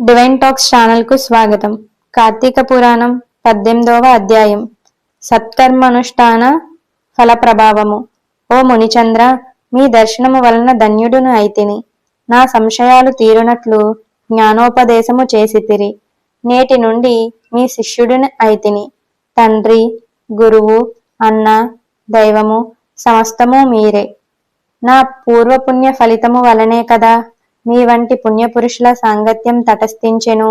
Divine talks ఛానల్కు స్వాగతం. కార్తీక పురాణం పద్దెనిమిదవ అధ్యాయం. సత్కర్మానుష్ఠాన ఫల ప్రభావము ఓ మునిచంద్ర మీ దర్శనము వలన ధన్యుడును అయితిని. నా సంశయాలు తీరునట్లు జ్ఞానోపదేశము చేసితిరి. నేటి నుండి మీ శిష్యుడిని అయితిని. తండ్రి గురువు అన్న దైవము సమస్తము మీరే. నా పూర్వపుణ్య ఫలితము వలనే కదా మీ వంటి పుణ్యపురుషుల సాంగత్యం తటస్థించెను.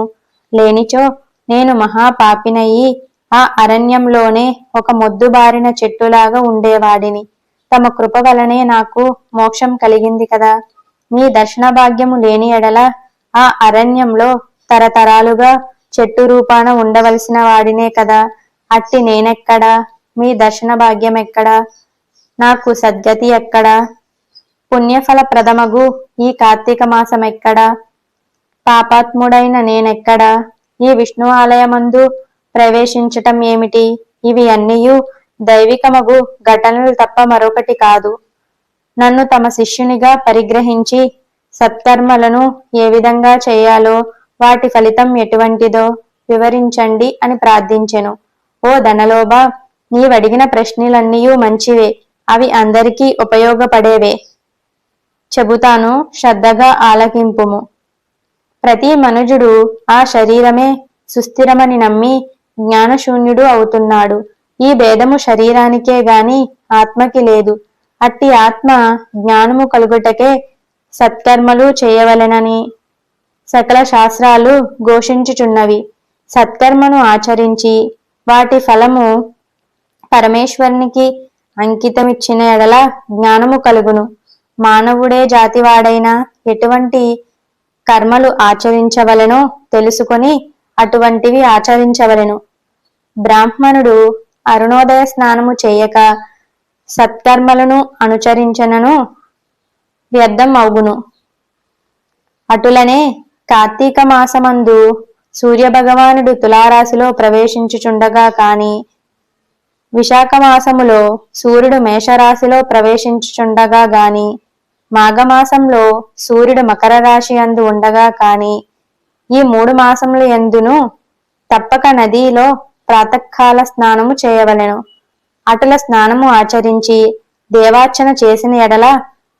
లేనిచో నేను మహాపాపినయ్యి ఆ అరణ్యంలోనే ఒక మొద్దుబారిన చెట్టులాగా ఉండేవాడిని. తమ కృప వలనే నాకు మోక్షం కలిగింది కదా. మీ దర్శన భాగ్యము లేని ఎడల ఆ అరణ్యంలో తరతరాలుగా చెట్టు రూపాన ఉండవలసిన వాడినే కదా. అట్టి నేనెక్కడా? మీ దర్శన భాగ్యం ఎక్కడా నాకు సద్గతి ఎక్కడా? పుణ్యఫల ప్రథమగు ఈ కార్తీక మాసం ఎక్కడా పాపాత్ముడైన నేనెక్కడా? ఈ విష్ణు ఆలయమందు ప్రవేశించటం ఏమిటి? ఇవి అన్నీయు దైవికమగు ఘటనలు తప్ప మరొకటి కాదు. నన్ను తమ శిష్యునిగా పరిగ్రహించి సత్కర్మలను ఏ విధంగా చేయాలో వాటి ఫలితం ఎటువంటిదో వివరించండి అని ప్రార్థించెను. ఓ ధనలోభ నీవడిగిన ప్రశ్నలన్నీయూ మంచివే అవి అందరికీ ఉపయోగపడేవే. చెబుతాను శ్రద్ధగా ఆలకింపుము. ప్రతి మనుజుడు ఆ శరీరమే సుస్థిరమని నమ్మి జ్ఞానశూన్యుడు అవుతున్నాడు. ఈ భేదము శరీరానికే గాని ఆత్మకి లేదు. అట్టి ఆత్మ జ్ఞానము కలుగుటకే సత్కర్మలు చేయవలెనని సకల శాస్త్రాలు ఘోషించుచున్నవి. సత్కర్మను ఆచరించి వాటి ఫలము పరమేశ్వరునికి అంకితమిచ్చిన ఎడల జ్ఞానము కలుగును. మానవుడే జాతివాడైనా ఎటువంటి కర్మలు ఆచరించవలెనో తెలుసుకొని అటువంటివి ఆచరించవలెను. బ్రాహ్మణుడు అరుణోదయ స్నానము చేయక సత్కర్మలను అనుచరించనను వ్యర్థం అవుగును. అటులనే కార్తీక మాసమందు సూర్యభగవానుడు తులారాశిలో ప్రవేశించుచుండగా కాని విశాఖ మాసములో సూర్యుడు మేషరాశిలో ప్రవేశించుచుండగా గాని మాఘమాసంలో సూర్యుడు మకర రాశి అందు ఉండగా కాని ఈ మూడు మాసముల ఎందును తప్పక నదిలో ప్రాతకాల స్నానము చేయవలెను. అటుల స్నానము ఆచరించి దేవార్చన చేసిన ఎడల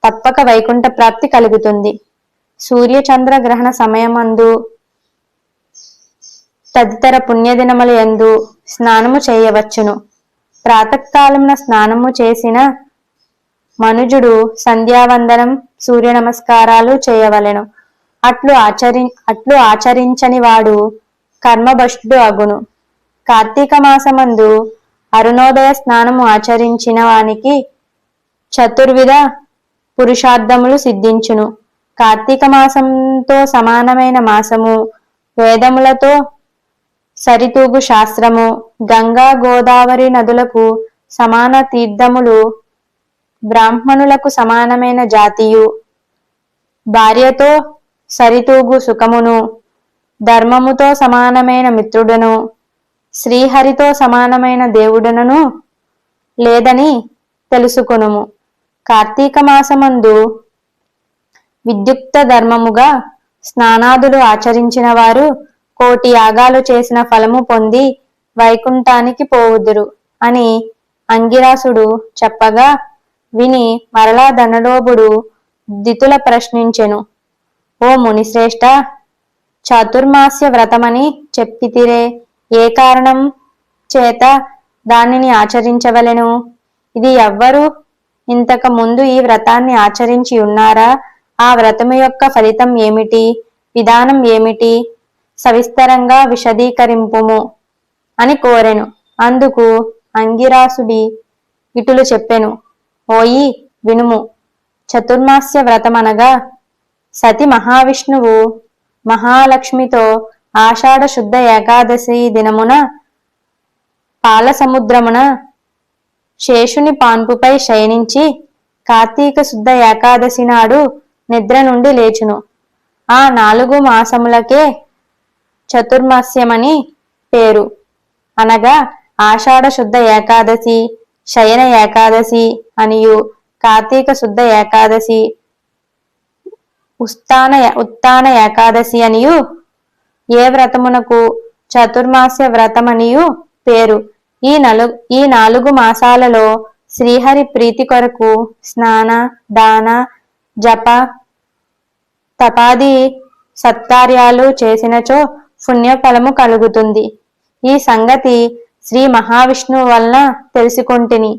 తప్పక వైకుంఠ ప్రాప్తి కలుగుతుంది. సూర్యచంద్ర గ్రహణ సమయమందు తదితర పుణ్యదినముల యందు స్నానము చేయవచ్చును. ప్రాతకాలమున స్నానము చేసిన మనుజుడు సంధ్యావందనం సూర్య నమస్కారాలు చేయవలెను. అట్లు ఆచరి అట్లు ఆచరించని వాడు కర్మభ్రష్టుడు అగును. కార్తీక మాసమందు అరుణోదయ స్నానము ఆచరించిన వానికి చతుర్విధ పురుషార్థములు సిద్ధించును. కార్తీక మాసంతో సమానమైన మాసము వేదములతో సరితూగు శాస్త్రము గంగా గోదావరి నదులకు సమాన తీర్థములు బ్రాహ్మణులకు సమానమైన జాతియు. భార్యతో సరితూగు సుఖమును ధర్మముతో సమానమైన మిత్రుడను శ్రీహరితో సమానమైన దేవుడనను లేదని తెలుసుకొనుము. కార్తీక మాసమందు విద్యుక్త ధర్మముగా స్నానాదులు ఆచరించిన వారు కోటి యాగాలు చేసిన ఫలము పొంది వైకుంఠానికి పోవుదురు అని అంగిరాసుడు చెప్పగా విని మరలా ధనలోభుడు దితుల ప్రశ్నించెను. ఓ మునిశ్రేష్ట చాతుర్మాస్య వ్రతమని చెప్పితిరే ఏ కారణం చేత దానిని ఆచరించవలెను? ఇది ఎవ్వరు? ఇంతకు ముందు ఈ వ్రతాన్ని ఆచరించి ఉన్నారా? ఆ వ్రతము యొక్క ఫలితం ఏమిటి? విధానం ఏమిటి? సవిస్తరంగా విశదీకరింపుము అని కోరెను. అందుకు అంగిరాసుడి ఇటులు చెప్పెను. ఓయి వినుము. చతుర్మాస్య వ్రతమనగా సతి మహావిష్ణువు మహాలక్ష్మితో ఆషాఢ శుద్ధ ఏకాదశి దినమున పాలసముద్రమున శేషుని పాన్పుపై శయనించి కార్తీక శుద్ధ ఏకాదశి నాడు నిద్ర నుండి లేచును. ఆ నాలుగు మాసములకే చతుర్మాస్యమని పేరు. అనగా ఆషాఢ శుద్ధ ఏకాదశి శయన ఏకాదశి అనియు కార్తీక శుద్ధ ఏకాదశి ఉత్తాన ఉత్తాన ఏకాదశి అనియు ఏ వ్రతమునకు చతుర్మాస్య వ్రతమనియు పేరు. ఈ నలు ఈ నాలుగు మాసాలలో శ్రీహరి ప్రీతి కొరకు స్నాన దాన జప తపాది సత్కార్యాలు చేసినచో పుణ్యఫలము కలుగుతుంది. ఈ సంగతి శ్రీ మహావిష్ణువు వలన తెలుసుకొంటిని.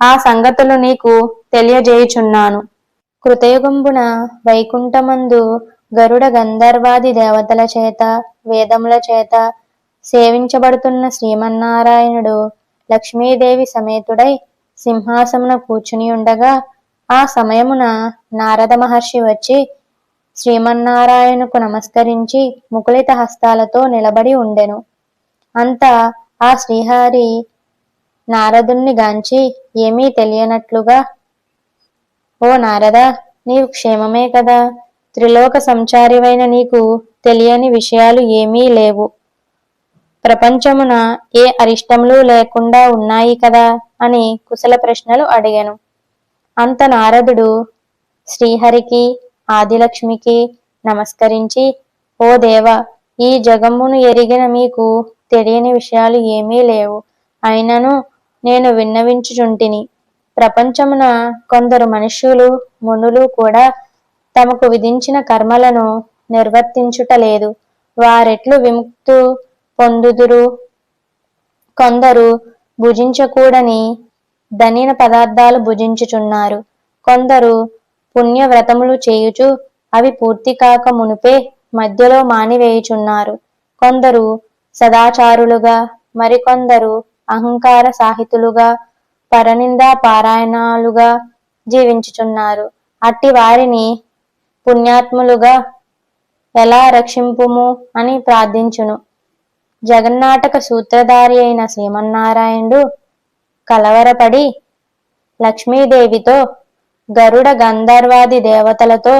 ఆ సంగతులు నీకు తెలియజేయుచున్నాను. కృతయుగంబున వైకుంఠమందు గరుడ గంధర్వాది దేవతల చేత వేదముల చేత సేవించబడుతున్న శ్రీమన్నారాయణుడు లక్ష్మీదేవి సమేతుడై సింహాసమున కూర్చుని ఉండగా ఆ సమయమున నారద మహర్షి వచ్చి శ్రీమన్నారాయణకు నమస్కరించి ముకులిత హస్తాలతో నిలబడి ఉండెను. అంత ఆ శ్రీహరి నారదుణ్ణి గాంచి ఏమీ తెలియనట్లుగా ఓ నారద నీవు క్షేమమే కదా. త్రిలోక సంచారివైన నీకు తెలియని విషయాలు ఏమీ లేవు. ప్రపంచమున ఏ అరిష్టములు లేకుండా ఉన్నాయి కదా అని కుశల ప్రశ్నలు అడిగాను. అంత నారదుడు శ్రీహరికి ఆదిలక్ష్మికి నమస్కరించి ఓ దేవ ఈ జగమ్మును ఎరిగిన మీకు తెలియని విషయాలు ఏమీ లేవు. అయినను నేను విన్నవించుచుంటిని. ప్రపంచమున కొందరు మనుష్యులు మునులు కూడా తమకు విధించిన కర్మలను నిర్వర్తించుట లేదు వారెట్లు విముక్తు పొందుదురు. కొందరు భుజించకూడని ధనిన పదార్థాలు భుజించుచున్నారు. కొందరు పుణ్యవ్రతములు చేయుచు అవి పూర్తి కాక మునుపే మధ్యలో మానివేయుచున్నారు. కొందరు సదాచారులుగా మరికొందరు అహంకార సాహితులుగా పరనిందా పారాయణాలుగా జీవించుచున్నారు. అట్టి వారిని పుణ్యాత్ములుగా ఎలా రక్షింపుము అని ప్రార్థించును. జగన్నాటక సూత్రధారి అయిన శ్రీమన్నారాయణుడు కలవరపడి లక్ష్మీదేవితో గరుడ గంధర్వాది దేవతలతో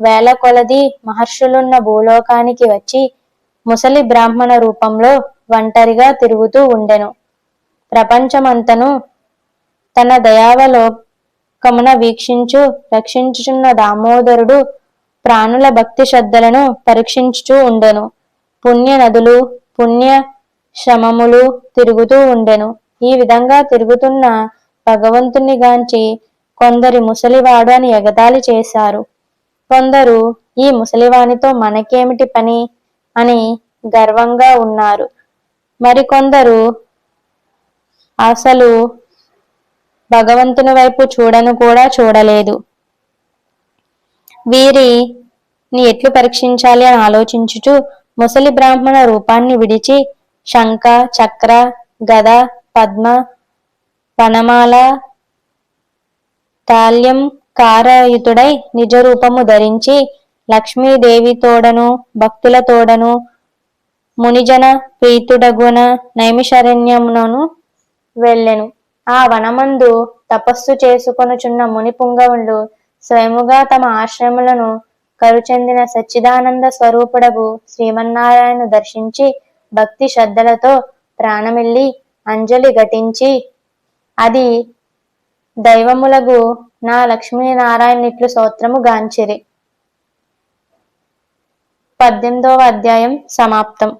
వేల కొలది మహర్షులున్న భూలోకానికి వచ్చి ముసలి బ్రాహ్మణ రూపంలో ఒంటరిగా తిరుగుతూ ఉండెను. ప్రపంచమంతను తన దయావలోకమున వీక్షించు రక్షించుచున్న దామోదరుడు ప్రాణుల భక్తి శ్రద్ధలను పరీక్షించుచూ ఉండెను. పుణ్య నదులు పుణ్య శ్రమములు తిరుగుతూ ఉండెను. ఈ విధంగా తిరుగుతున్న భగవంతుని గాంచి కొందరి ముసలివాడు అని ఎగతాళి చేశారు. కొందరు ఈ ముసలివానితో మనకేమిటి పని? అని గర్వంగా ఉన్నారు. మరికొందరు అసలు భగవంతుని వైపు చూడను కూడా చూడలేదు. వీరిని ఎట్లు పరీక్షించాలి అని ఆలోచించుచు ముసలి బ్రాహ్మణ రూపాన్ని విడిచి శంఖ చక్ర గద పద్మ వనమాల తాల్యం కారయుతుడై నిజ రూపము ధరించి లక్ష్మీదేవి తోడను భక్తుల తోడను మునిజన ప్రీతుడగున నైమిషరణ్యమునను వెళ్ళెను. ఆ వనమందు తపస్సు చేసుకొనుచున్న ముని పుంగవులు స్వయముగా తమ ఆశ్రములను కరుచెందిన సచ్చిదానంద స్వరూపుడగు శ్రీమన్నారాయణ దర్శించి భక్తి శ్రద్ధలతో ప్రాణమిల్లి అంజలి ఘటించి అది దైవములగు నా లక్ష్మీనారాయణ ఇట్లు స్తోత్రము గాంచిరి. పద్దెనిమిదవ అధ్యాయం సమాప్తం.